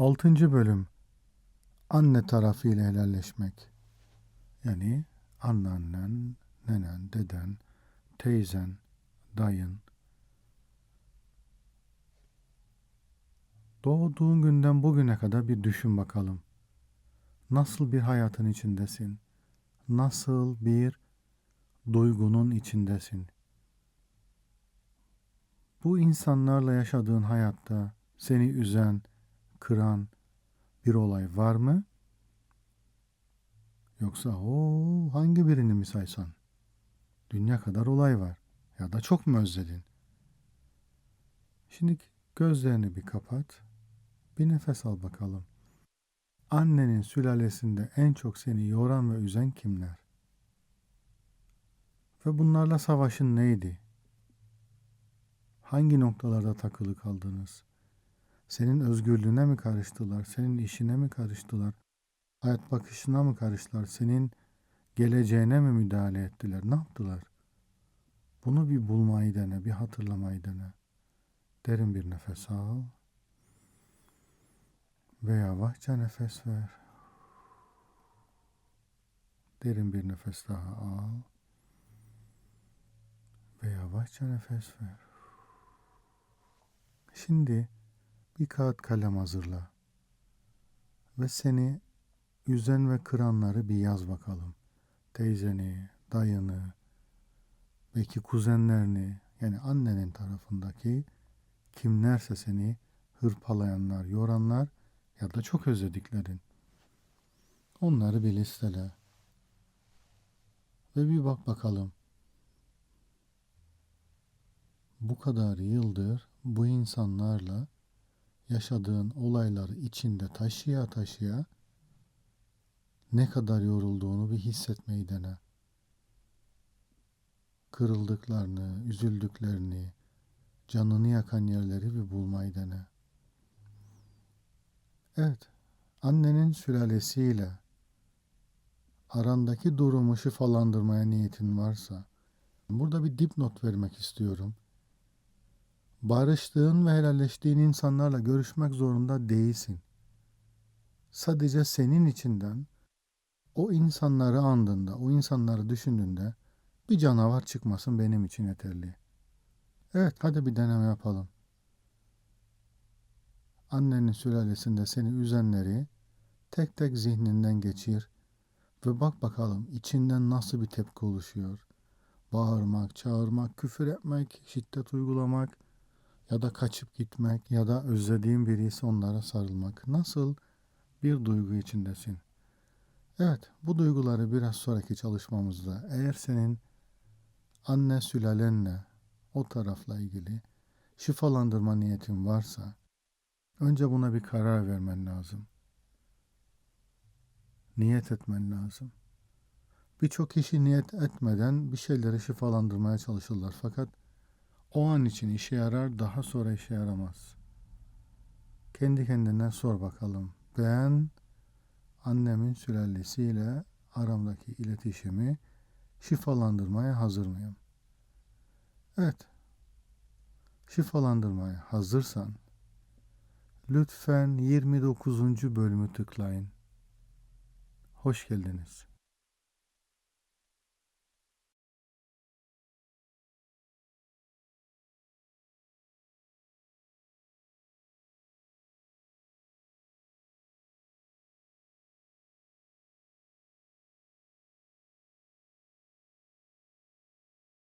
Altıncı bölüm Anne tarafıyla helalleşmek. Yani anneannen, nenen, deden, teyzen, dayın. Doğduğun günden bugüne kadar bir düşün bakalım. Nasıl bir hayatın içindesin? Nasıl bir duygunun içindesin? Bu insanlarla yaşadığın hayatta seni üzen, kıran bir olay var mı? Yoksa o hangi birini mi saysan? Dünya kadar olay var. Ya da çok mu özledin? Şimdi gözlerini bir kapat. Bir nefes al bakalım. Annenin sülalesinde en çok seni yoran ve üzen kimler? Ve bunlarla savaşın neydi? Hangi noktalarda takılı kaldınız? Senin özgürlüğüne mi karıştılar? Senin işine mi karıştılar? Hayat bakışına mı karıştılar? Senin geleceğine mi müdahale ettiler? Ne yaptılar? Bunu bir bulmayı dene, bir hatırlamayı dene. Derin bir nefes al. Ve yavaşça nefes ver. Derin bir nefes daha al. Ve yavaşça nefes ver. Şimdi bir kağıt kalem hazırla. Ve seni üzen ve kıranları bir yaz bakalım. Teyzeni, dayını, belki kuzenlerini yani annenin tarafındaki kimlerse seni hırpalayanlar, yoranlar ya da çok özlediklerin. Onları bir listele. Ve bir bak bakalım. Bu kadar yıldır bu insanlarla yaşadığın olayları içinde taşıya taşıya ne kadar yorulduğunu bir hissetmeyi dene. Kırıldıklarını, üzüldüklerini, canını yakan yerleri bir bulmayı dene. Evet, annenin sülalesiyle arandaki durumu şifalandırmaya niyetin varsa, burada bir dipnot vermek istiyorum. Barıştığın ve helalleştiğin insanlarla görüşmek zorunda değilsin. Sadece senin içinden o insanları andığında, o insanları düşündüğünde bir canavar çıkmasın benim için yeterli. Evet, hadi bir deneme yapalım. Annenin sülalesinde seni üzenleri tek tek zihninden geçir ve bak bakalım içinden nasıl bir tepki oluşuyor. Bağırmak, çağırmak, küfür etmek, şiddet uygulamak ya da kaçıp gitmek ya da özlediğin birisi onlara sarılmak. Nasıl bir duygu içindesin? Evet, bu duyguları biraz sonraki çalışmamızda eğer senin anne sülalenle o tarafla ilgili şifalandırma niyetin varsa önce buna bir karar vermen lazım. Niyet etmen lazım. Birçok kişi niyet etmeden bir şeyleri şifalandırmaya çalışırlar fakat o an için işe yarar, daha sonra işe yaramaz. Kendi kendine sor bakalım. Ben annemin sülalesiyle aramdaki iletişimi şifalandırmaya hazır mıyım? Evet. Şifalandırmaya hazırsan lütfen 29. bölümü tıklayın. Hoş geldiniz.